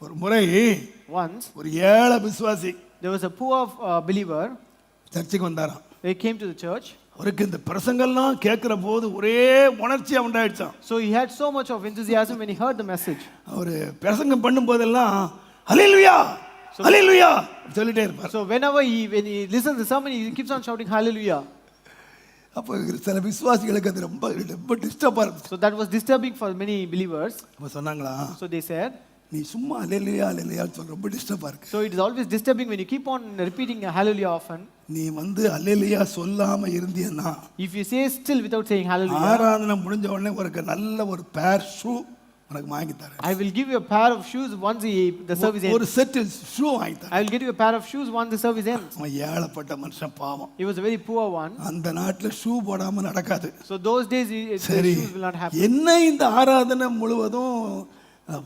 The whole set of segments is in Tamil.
ஒரு முறை Once, ஒரு ஏழை விசுவாசி there was a poor uh, believer. சர்ச்சுக்கு வந்தாராம் He came to the church. அவருக்கு இந்த பிரசங்கெல்லாம் கேட்கிற போது ஒரே உணர்ச்சி உண்டாயிடுச்சான் So he had so much of enthusiasm when he heard the message. அவர் பிரசங்கம் பண்ணும் போதெல்லாம் அலிலுயா அலிலுயா சொல்லிட்டே இருப்பார் So whenever he when he listens to the sermon, he keeps on shouting hallelujah. அப்போ சில விசுவாசிகளுக்கு அது ரொம்ப ரொம்ப டிஸ்டர்பாக இருந்துச்சு So that was disturbing for many believers. அப்போ சொன்னாங்களா So they said, நீ சும்மா அலிலுயா அலிலுயான்னு சொல்ல ரொம்ப டிஸ்டர்பாக இருக்கு so it is always disturbing when you keep on repeating hallelujah often. நீ வந்து அலிலுயா சொல்லாம இருந்தீன்னா If you say still without saying hallelujah, ஆராதனை முடிஞ்ச உடனே உனக்கு நல்ல ஒரு பேர் ஷூ உனக்கு வாங்கி தரேன் I will give you a pair of shoes once the, service ஒரு ends. செட்டு ஷூ வாங்கி தரேன் I will get you a pair of shoes once the service ends. அவன் ஏழப்பட்ட மனுஷன் பாவம் He was a very poor one. அந்த நாட்டுல ஷூ போடாம நடக்காது So those days, he- the shoes will not happen. என்ன இந்த ஆராதனை முழுவதும்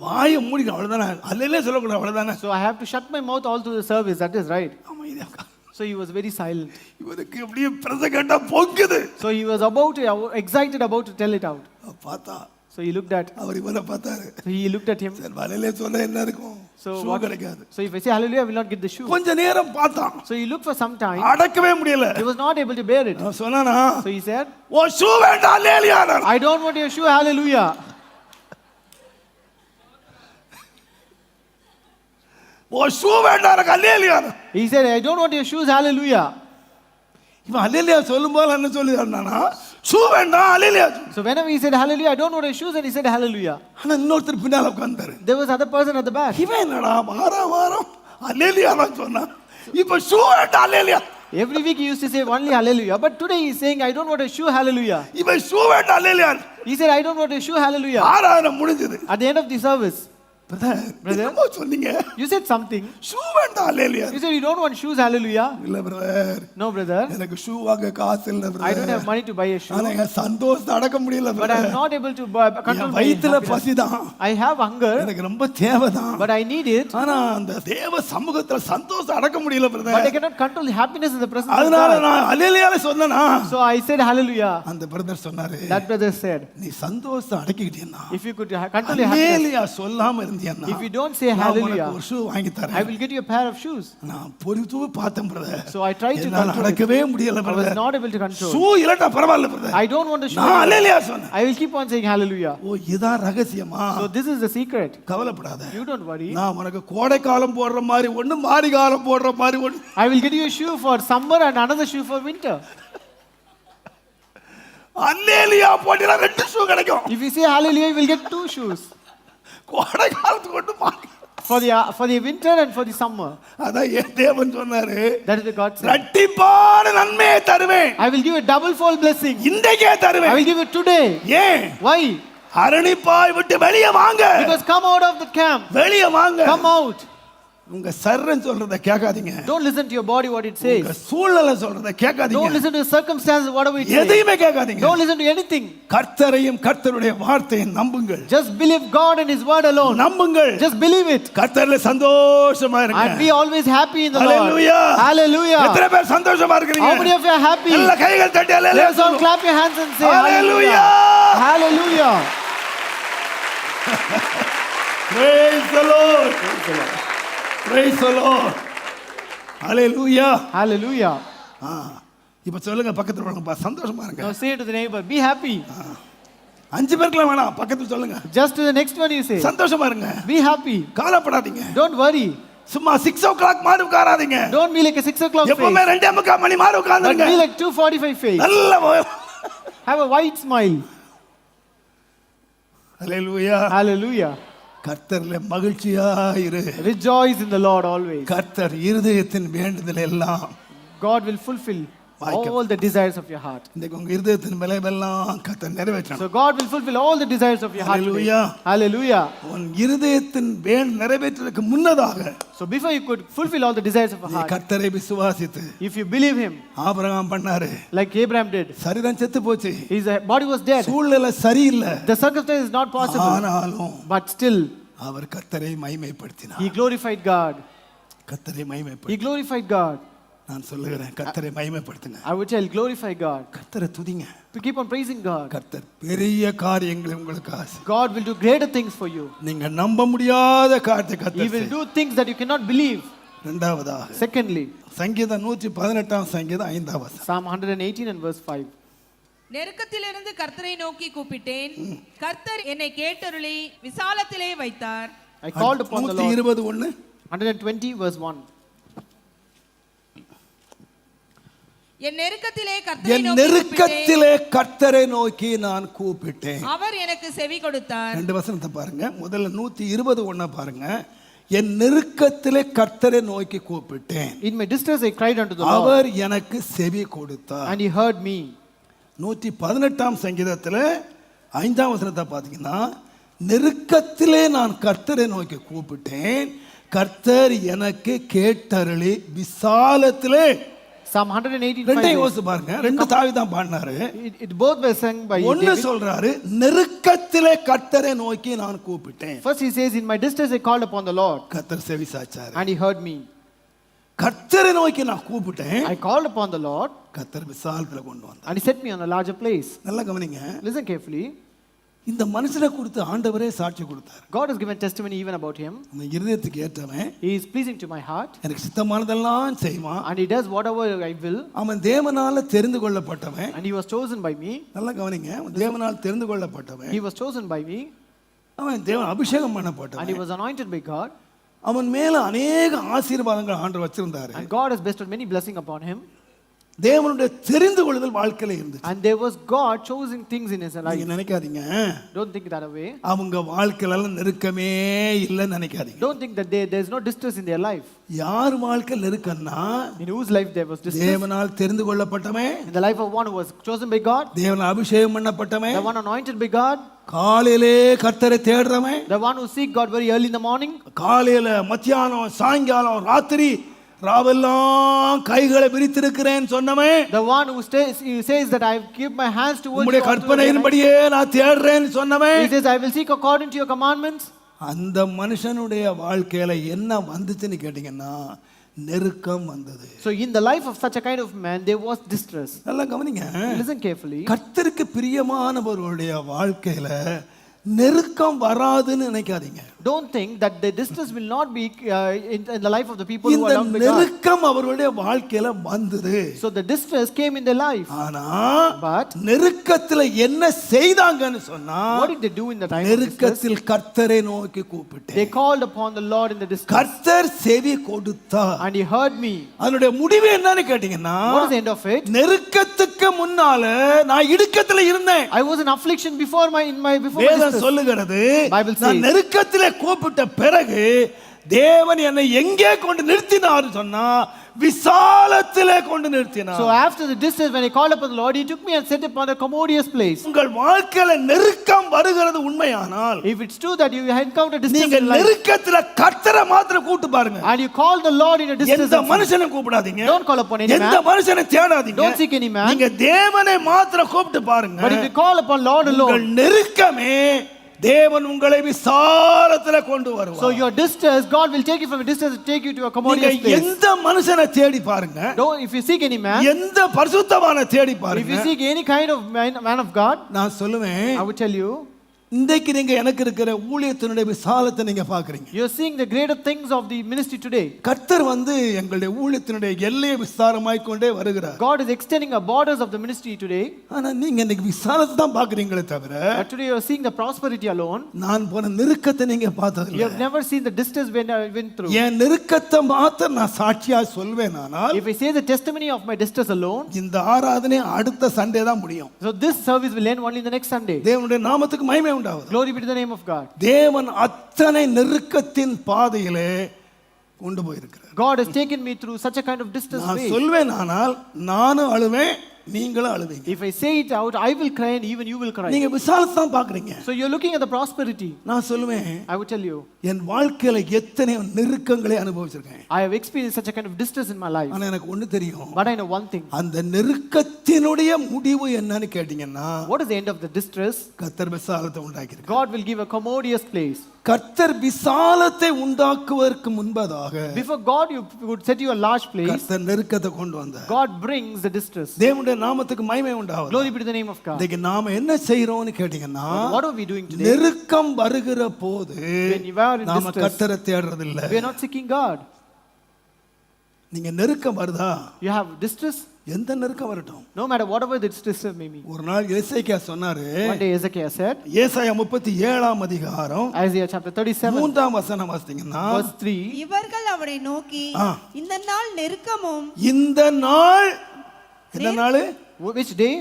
வாயை மூடிக்கணும் அவ்வளவுதானே அல்லையிலே சொல்லக்கூடாது அவ்வளவுதானே So I have to shut my mouth all through the service. That is right. ஆமா இது. So he was very silent. இவருக்கு அப்படியே பிரச கேட்டா பொங்குது So he was about to, excited about to tell it out. அவ பார்த்தா So he looked at, அவர் இவரை பார்த்தாரு so he looked at him. சரி வலையிலே சொல்ல என்ன இருக்கும் So ஷூ what- கிடைக்காது So if I say hallelujah, I will not get the shoe. கொஞ்ச நேரம் பார்த்தான் So he looked for some time. அடக்கவே முடியல He was not able to bear it. அவன் சொன்னானா So he said, O shoe வேண்டாம் அல்லேலியானார் I don't want your shoe, hallelujah. O shoe வேண்டாம் எனக்கு He said, I don't want your shoes, hallelujah. இவன் அல்லேலியா சொல்லும்போது என்ன சொல்லி இருந்தானா ஷூ வேண்டாம் hallelujah. So whenever he said hallelujah, I don't want your shoes, and he said hallelujah. ஆனா இன்னொருத்தர் பின்னால உட்கார்ந்தாரு There was other person at the back. இவன் என்னடா வாரம் வாரம் அல்லேலியா சொன்னான் இப்ப ஷூ வேண்டாம் hallelujah Every week he used to say only hallelujah. But today he's saying, I don't want a shoe, hallelujah. இவன் ஷூ வேண்டாம் hallelujah He said, I don't want a shoe, hallelujah. ஆராதனை முடிஞ்சது At the end of the service, brother. என்னமோ சொன்னீங்க you said something. ஷூ வேண்டாம் You said, You don't want shoes, hallelujah. இல்ல பிரதர் No, brother. எனக்கு ஷூ வாங்க காசு இல்ல பிரதர். ஆனா என் சந்தோஷத்தை அடக்க முடியல பிரதர் buy, control என் my வயித்துல happiness. பசிதான் I have hunger, எனக்கு ரொம்ப தேவைதான் but I need it. ஆனா அந்த தேவ சமூகத்துல சந்தோஷம் அடக்க முடியல brother control the happiness in the presence of அதனால. நான் அலேலியால சொன்னனா So I said hallelujah. அந்த பிரதர் சொன்னாரு That brother said, நீ சந்தோஷம் அடக்கிக்கிட்டீன்னா If you could ha- control your happiness, இருந்தீன்னா if you don't say நான் உனக்கு hallelujah, ஒரு ஷூ வாங்கி I தரேன் will get you a pair of shoes. நான் பொறுத்து பார்த்தேன் brother So I tried to என்னால control it. அடக்கவே முடியல I was brother not able to control. Shoe இல்லட்டா பரவாயில்ல brother I don't want a shoe. நான் அலேலியா சொன்னேன் I will keep on saying hallelujah. ஓ இதான் ரகசியமா So this is the secret. கவலைப்படாத You don't worry. நான் உனக்கு கோடை காலம் போடுற மாதிரி ஒண்ணு மாரி காலம் போடுற மாதிரி ஒண்ணு I will get you a shoe for summer and another shoe for winter. Hallelujah போட்டினா ரெண்டு ஷூ கிடைக்கும் If you say hallelujah, you will get two shoes கோடை காலத்துக்கு ஒண்ணு மாறி for the uh, for the winter and for the summer. அதான் என் தேவன் சொன்னாரு That is the God said. ரட்டிப்பான நன்மையை தருவேன் I will give a double fold blessing. இன்றைக்கே I தருவேன் will give it today. ஏன் Why? அரணிப்பாய் விட்டு வெளியே வாங்க Because come out of the camp. வெளியே வாங்க Come out. உங்க சர்றன் சொல்றத கேட்காதீங்க Don't listen to your body what it says. உங்க சூழ்நிலை சொல்றத Don't கேட்காதீங்க listen to the circumstances whatever it says. எதையுமே கேட்காதீங்க Don't listen to anything. கர்த்தரையும் கர்த்தருடைய வார்த்தையை நம்புங்கள் Just believe God and His word alone. நம்புங்கள் Just believe it. கர்த்தர்ல சந்தோஷமா And இருங்க be always happy in the Lord. Hallelujah. Hallelujah. எத்தனை பேர் சந்தோஷமா இருக்கிறீங்க How many of you are happy? நல்ல கைகள் தட்டி us all clap your hands and say Hallelujah. Hallelujah. Hallelujah. Praise the Lord. Praise the Lord. Hallelujah. Hallelujah. ஆ, இப்ப சொல்லுங்க பக்கத்துல வாங்கப்பா சந்தோஷமா இருங்க Now say to the neighbor, be happy. அஞ்சு பேருக்குலாம் வேணாம் பக்கத்துல சொல்லுங்க Just to the next one you say, சந்தோஷமா இருங்க be happy. கவலைப்படாதீங்க Don't worry. சும்மா சிக்ஸ் ஓ கிளாக் மாதிரி உட்காராதீங்க Don't be like a 6 o'clock எப்பவுமே face. ரெண்டே முக்கால் மணி மாதிரி But உட்கார்ந்துருங்க be like 245 face. நல்ல Have a white smile. Hallelujah Hallelujah. கர்த்தர்ல மகிழ்ச்சியா இரு Rejoice in the Lord always. கர்த்தர் இருதயத்தின் வேண்டுதல் எல்லாம் God will fulfill all the desires of your heart. So God will fulfill all the desires of your heart. Hallelujah. Hallelujah. உன் இருதயத்தின் வேண் நிறைவேற்றுவதற்கு முன்னதாக So before you could fulfill all the desires of your heart, கர்த்தரை விசுவாசித்து if you believe Him, Abraham பண்ணாரு like Abraham did, சரிதான் செத்து போச்சு his uh, body was dead. The circumstance is not possible. ஆனாலும் But still, அவர் கர்த்தரை மைமைப்படுத்தினார் he glorified God. கர்த்தரை மைமைப்படுத்தி He glorified God. நான் சொல்லுகிறேன் கர்த்தரை மகிமைப்படுத்துங்க I would tell, glorify God. கர்த்தரை துதிங்க To keep on praising God. கர்த்தர் பெரிய காரியங்களை உங்களுக்கு ஆசை God will do greater things for you. நீங்க நம்ப முடியாத காரியத்தை He கர்த்தர் will செய்வார். do things that you cannot believe. இரண்டாவதாக Secondly, சங்கீதம் நூற்றி பதினெட்டாம் சங்கீதம் ஐந்தாம் வசனம் Psalm 118 and verse 5. நெருக்கத்திலிருந்து கர்த்தரை நோக்கி கூப்பிட்டேன். கர்த்தர் என்னை கேட்டருளி விசாலத்திலே வைத்தார். I called upon the நூற்றி Lord. இருபது ஒண்ணு. 120 verse 1. என் நெருக்கத்திலே கர்த்தரை என் நெருக்கத்திலே கர்த்தரை நோக்கி நான் கூப்பிட்டேன். அவர் எனக்கு செவி கொடுத்தார். ரெண்டு வசனத்தை பாருங்க. முதல்ல நூத்தி இருபது ஒண்ண பாருங்க. என் நெருக்கத்திலே கர்த்தரை நோக்கி கூப்பிட்டேன். In my distress I cried unto the Lord, அவர் எனக்கு செவி கொடுத்தார். And he heard me. நூற்றி பதினெட்டாம் சங்கீதத்துல ஐந்தாம் வசனத்தை பார்த்தீங்கன்னா நெருக்கத்திலே நான் கர்த்தரை நோக்கி கூப்பிட்டேன். கர்த்தர் எனக்கு கேட்டருளி விசாலத்திலே. Psalm 118 ரெண்டையும் 5. யோசிச்சு பாருங்க. ரெண்டு தாவி தான் பாடினாரு. It both were sung by ஒன்னு. சொல்றாரு நெருக்கத்திலே கர்த்தரை நோக்கி நான் கூப்பிட்டேன். In my distress I called upon the Lord, கர்த்தர் செவி சாச்சாரு and he heard me. கர்த்தரை நோக்கி நான் கூப்பிட்டேன் I called upon the Lord, கர்த்தர் விசாலத்துல கொண்டு வந்தார் and he set me on a larger place. நல்லா கவனிங்க Listen carefully. இந்த மனுஷனை குறித்து ஆண்டவரே சாட்சி கொடுத்தார் God has given testimony even about him. உங்க இருதயத்துக்கு ஏற்றவன் He is pleasing to my heart, எனக்கு சித்தமானதெல்லாம் செய்வான் and he does whatever I will, அவன் தேவனால தெரிந்து கொள்ளப்பட்டவன் and he was chosen by me. நல்லா கவனிங்க தேவனால் தெரிந்து கொள்ளப்பட்டவன் He was chosen by me, அவன் தேவன் அபிஷேகம் and he பண்ணப்பட்டவன் was anointed by God, அவன் மேல அநேக ஆசீர்வாதங்கள் ஆண்டு வச்சிருந்தாரு and God has bestowed many blessings upon him. தேவனுடைய தெரிந்து கொள்ளுதல் வாழ்க்கையில இருந்துச்சு And there was God choosing things in his life. நீங்க நினைக்காதீங்க Don't think that way. அவங்க வாழ்க்கையில நெருக்கமே இல்லைன்னு நினைக்காதீங்க Don't think that there, there's no distress in their life. யார் வாழ்க்கை நெருக்கம்னா In whose life there was distress? தேவனால் தெரிந்து கொள்ளப்பட்டவன் In the life of one who was chosen by God, தேவனால் அபிஷேகம் பண்ணப்பட்டவன் the one anointed by God, காலையிலே கர்த்தரை தேடுறவன் the one who seek God very early in the morning, காலையில மத்தியானம் சாயங்காலம் ராத்திரி ராவெல்லாம் கைகளை விரித்திருக்கிறேன் சொன்னவன் the one who, stays, says that I keep my hands towards உம்முடைய. கற்பனையின்படியே நான் தேடுறேன்னு சொன்னவன் He says, I will seek according to your commandments. அந்த மனுஷனுடைய வாழ்க்கையில என்ன வந்துச்சுன்னு கேட்டீங்கன்னா நெருக்கம் வந்தது So, in the life of such a kind of man, there was distress. நல்லா கவனிங்க Listen carefully. கர்த்தருக்கு பிரியமானவர்களுடைய வாழ்க்கையில நெருக்கம் வராதுன்னு நினைக்காதீங்க Don't think that the distress will not be uh, in, in the life of the people who இந்த are loved by God. நெருக்கம் அவர்களுடைய வாழ்க்கையில வந்தது So, the distress came in their life. ஆனா But நெருக்கத்துல என்ன செய்தாங்கன்னு சொன்னா what did they do in the time of distress? நெருக்கத்தில் கர்த்தரை நோக்கி கூப்பிட்டேன் They called upon the Lord in the distress. கர்த்தர் செவி கொடுத்தார் And he heard me. அதனுடைய முடிவு என்னன்னு கேட்டீங்கன்னா What is the end of it? நெருக்கத்துக்கு முன்னால நான் இடுக்கத்துல இருந்தேன் I was in affliction before my in my before my வேதம் distress. சொல்லுகிறது Bible நான் says- நெருக்கத்திலே கூப்பிட்ட பிறகு தேவன் என்னை எங்கே கொண்டு நிறுத்தினார் சொன்னா விசாலத்திலே கொண்டு நிறுத்தினார் So after the distress, when I called upon the Lord, he took me and set upon a commodious place. உங்கள் வாழ்க்கையில நெருக்கம் வருகிறது உண்மையானால் If it's true that you encounter distress நீங்க நெருக்கத்துல கர்த்தரை மாத்திரம் கூட்டு பாருங்க and you call the Lord in a distress, எந்த மனுஷனை கூப்பிடாதீங்க don't call upon any எந்த man. மனுஷனை தேடாதீங்க Don't seek any man. நீங்க தேவனை மாத்திரம் கூப்பிட்டு பாருங்க But if you call upon Lord உங்கள் alone, நெருக்கமே தேவன் உங்களை விசாலத்துல கொண்டு so வருவார் your distress, God will take you from a distress and take you to a commodious place. எந்த மனுஷனை தேடி பாருங்க Don't, if you seek any man, எந்த பரிசுத்தமான தேடி if பாருங்க you seek any kind of man, man of God, நான் சொல்லுவேன் I would tell you, இன்றைக்கு நீங்க எனக்கு இருக்கிற ஊழியத்தினுடைய விசாலத்தை நீங்க பாக்குறீங்க you're seeing the greater things of the ministry today. கர்த்தர் வந்து எங்களுடைய ஊழியத்தினுடைய எல்லையை விஸ்தாரமாய் கொண்டே வருகிறார் God is extending the borders of the ministry today, ஆனா நீங்க இன்னைக்கு விசாலத்தை தான் பாக்குறீங்களே தவிர but today you're seeing the prosperity alone. நான் போன நெருக்கத்தை நீங்க பார்த்தது You have never seen the distress when I went through. என் நெருக்கத்தை மாத்திரம் நான் சாட்சியா சொல்வேன் ஆனால் If I say the testimony of my distress alone, இந்த ஆராதனை அடுத்த சண்டே தான் முடியும் so this service will end only the next Sunday. தேவனுடைய நாமத்துக்கு மகிமை உண்டாவது Glory be to the name of God. தேவன் அத்தனை நெருக்கத்தின் பாதையிலே கொண்டு போயிருக்கிறார் God has taken me through such a kind of distress நான். சொல்வேன் ஆனால் நானும் அழுவேன் நீங்களும் அழுவீங்க If I say it out, I will cry and even you will cry. நீங்க விசாலத்தை தான் பாக்குறீங்க So you're looking at the prosperity. நான் சொல்லுவேன் I would tell you, என் வாழ்க்கையில எத்தனை நெருக்கங்களை அனுபவிச்சிருக்கேன் I have experienced such a kind of distress in my life. ஆனா எனக்கு ஒண்ணு தெரியும் But I know one thing. அந்த நெருக்கத்தினுடைய முடிவு என்னன்னு கேட்டீங்கன்னா What is the end of the distress? கத்தர் விசாலத்தை உண்டாக்கியிருக்கு God will give a commodious place. கர்த்தர் விசாலத்தை உண்டாக்குவதற்கு முன்பதாக Before God you would set you a large place, கர்த்தர் நெருக்கத்தை கொண்டு வந்தார் God brings the distress. தேவனுடைய நாமத்துக்கு மகிமை உண்டாவது Glory be to the name of God. இன்னைக்கு நாம என்ன செய்யறோம்னு கேட்டீங்கன்னா What are we doing today? நெருக்கம் வருகிற போது நாம கர்த்தரை தேடுறது இல்ல we are not seeking God. நீங்க நெருக்கம் வருதா You have distress, எந்த நெருக்கம் வரட்டும் no matter whatever the distress may be. ஒரு நாள் எசேக்கியா சொன்னாரு One day Ezekiel said, ஏசாயா முப்பத்தி ஏழாம் அதிகாரம் Isaiah chapter 37, மூன்றாம் வசனம் வாசித்தீங்கன்னா verse 3, இவர்கள் அவரை நோக்கி. இந்த நாள் நெருக்கமும் இந்த நாள் என்ன நாள் which day?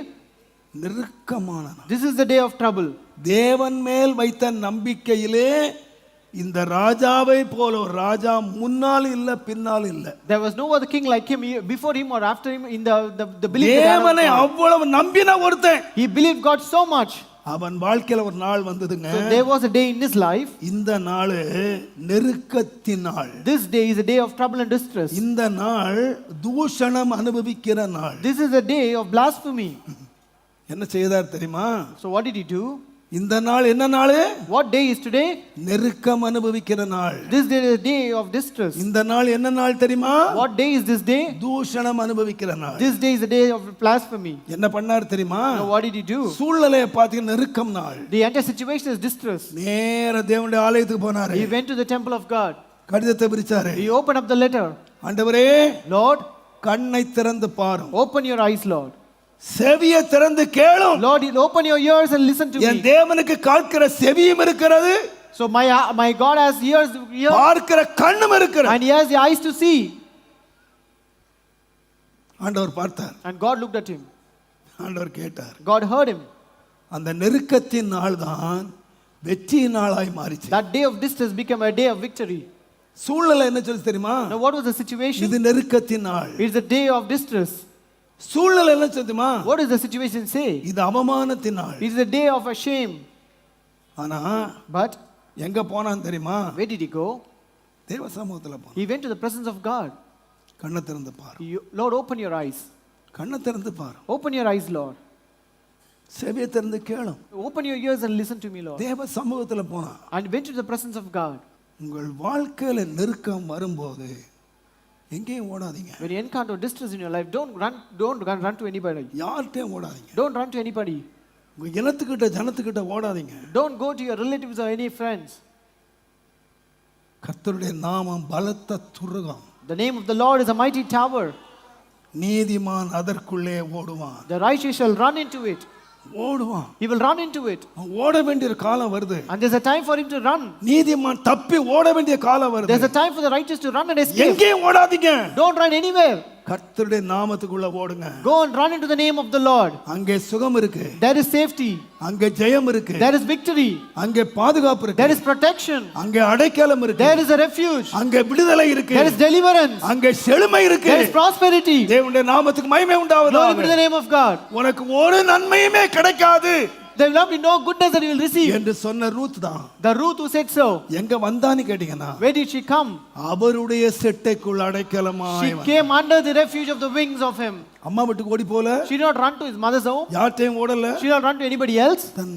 நெருக்கமான This is the day of trouble. தேவன் மேல் வைத்த நம்பிக்கையிலே இந்த ராஜாவை போல ஒரு ராஜா முன்னால் இல்ல பின்னால் இல்ல There was no other king like him before him or after him in the, the, the belief தேவனை. அவ்வளவு நம்பின ஒருத்தன் He believed God so much. அவன் வாழ்க்கையில ஒரு நாள் வந்ததுங்க there was a day in his life. இந்த நாள் நெருக்கத்தின் நாள் This day is a day of trouble and distress. இந்த நாள் தூஷணம் அனுபவிக்கிற நாள் This is a day of blasphemy. என்ன செய்தார் தெரியுமா So what did he do? இந்த நாள் என்ன நாள் What day is today? நெருக்கம் அனுபவிக்கிற நாள் This day is a day of distress. இந்த நாள் என்ன நாள் தெரியுமா What day is this day? தூஷணம் அனுபவிக்கிற நாள் This day is a day of blasphemy. என்ன பண்ணார் தெரியுமா what did he do? சூழ்நிலையை பார்த்தீங்கன்னா நெருக்கம் நாள் The entire situation is distress. நேர தேவனுடைய ஆலயத்துக்கு போனாரு He went to the temple of God. கடிதத்தை பிரிச்சாரு He opened up the letter. ஆண்டவரே Lord, கண்ணை திறந்து பாரும் open your eyes, Lord. செவியை திறந்து கேளும் Lord, open your ears and listen to N me. தேவனுக்கு காக்கிற செவியும் இருக்கிறது So my my God has ears, ears பார்க்கிற கண்ணும் இருக்கிறது and he has the eyes to see. ஆண்டவர் பார்த்தார் And God looked at him. ஆண்டவர் கேட்டார் God heard him. அந்த நெருக்கத்தின் நாள் தான் வெற்றியின் நாளாய் மாறிச்சு That day of distress became a day of victory. சூழ்நிலை என்ன சொல்லி தெரியுமா Now what was the situation? இது நெருக்கத்தின் நாள் It's a day of distress. சூழ்நிலை என்ன சொல்லி தெரியுமா What does the situation say? இது அவமானத்தின் நாள் It's a day of a shame. ஆனா But எங்க போனான்னு தெரியுமா where did he go? தேவ சமூகத்துல போனான் He went to the presence of God. கண்ணை திறந்து பாரு Lord, open your eyes. கண்ணை திறந்து பாரு Open your eyes, Lord. செவியை திறந்து கேளும் Open your ears and listen to me, Lord. தேவ சமூகத்துல போனா And went to the presence of God. உங்கள் வாழ்க்கையில நெருக்கம் வரும்போது எங்கேயும் ஓடாதீங்க When you encounter distress in your life, don't run, don't run, run to anybody. யார்கிட்டயும் ஓடாதீங்க Don't run to anybody. உங்க இனத்துக்கிட்ட ஜனத்துக்கிட்ட ஓடாதீங்க Don't go to your relatives or any friends. கர்த்தருடைய நாமம் பலத்த Thurugam The name of the Lord is a mighty tower. நீதிமான் அதற்குள்ளே ஓடுவான் The righteous shall run into it. ஓடுவான் He will run into it. அவன் ஓட வேண்டிய காலம் வருது And there's a time for him to run. நீதிமான் தப்பி ஓட வேண்டிய காலம் வருது There's a time for the righteous to run and escape. எங்கேயும் ஓடாதீங்க Don't run anywhere. கர்த்தருடைய நாமத்துக்குள்ள ஓடுங்க Go and run into the name of the Lord. அங்கே சுகம் இருக்கு There is safety. அங்கே ஜெயம் இருக்கு There is victory. அங்கே பாதுகாப்பு இருக்கு There is protection. அங்கே அடைக்கலம் இருக்கு There is a refuge. அங்கே விடுதலை இருக்கு There is deliverance. அங்கே செழுமை இருக்கு There is prosperity. தேவனுடைய நாமத்துக்கு மகிமை Glory be to உண்டாவதாக the name of God. உனக்கு ஒரு நன்மையுமே கிடைக்காது There will not be no goodness that you will receive. என்று சொன்ன ரூத் தான் The Ruth who said so. எங்க வந்தான்னு கேட்டீங்கன்னா Where did she come? அவருடைய செட்டைக்குள் அடைக்கலமாய் She வந்தார். came under the refuge of the wings of him. அம்மா வீட்டுக்கு ஓடி போல She did not run to his mother's home. யார்ட்டையும் ஓடல She did not run to anybody else. தன்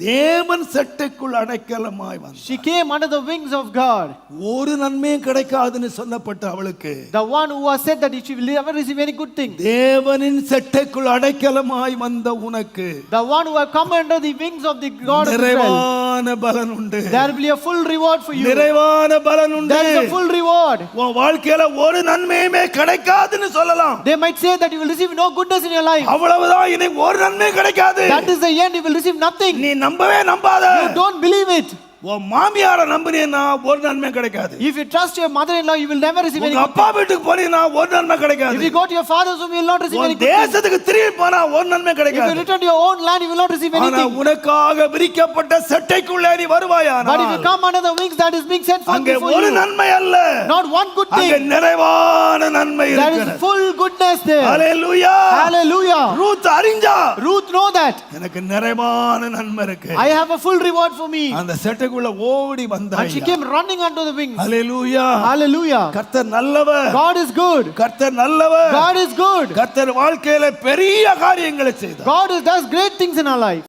தேவன் செட்டைக்குள் அடைக்கலமாய் வந்தார் She came under the wings of God. ஒரு நன்மையும் கிடைக்காதுன்னு சொல்லப்பட்ட அவளுக்கு The one who has said that she will never receive any good thing. தேவனின் செட்டைக்குள் அடைக்கலமாய் வந்த உனக்கு The one who has come under the wings of the God. நிறைவான பலன் உண்டு There will be a full reward for you. நிறைவான பலன் உண்டு There is a full reward. உன் வாழ்க்கையில ஒரு நன்மையுமே கிடைக்காதுன்னு சொல்லலாம் They might say that you will receive no goodness in your life. அவ்வளவுதான் இனி ஒரு நன்மையும் கிடைக்காது That is the end. You will receive nothing. நீ நம்பவே நம்பாத You don't believe it. உன் மாமியார நம்பினீன்னா ஒரு நன்மை கிடைக்காது If you trust your mother-in-law, you will never receive any உங்க good அப்பா வீட்டுக்கு போனீங்கன்னா ஒரு நன்மை If கிடைக்காது you go to your father's home, you will not receive any உன் good thing. தேசத்துக்கு திரும்பி போனா ஒரு நன்மை If you கிடைக்காது return to your own land, you will not receive ஆனா anything. உனக்காக விரிக்கப்பட்ட செட்டைக்குள்ளே நீ But if you வருவாயானால் come under the wings that is being sent forth அங்கே ஒரு நன்மை அல்ல not one good அங்கே thing, நிறைவான நன்மை there இருக்கிறது is full goodness there. Hallelujah Hallelujah. Ruth அறிஞ்சா Ruth know that. எனக்கு நிறைவான நன்மை இருக்கு I have a full reward for me. அந்த செட்டைக்குள்ள ஓடி வந்தா And she came running unto the wings. Hallelujah Hallelujah. கர்த்தர் நல்லவர் God is good. கர்த்தர் நல்லவர் God is good. கர்த்தர் வாழ்க்கையில பெரிய காரியங்களை செய்தார் God does great things in our life.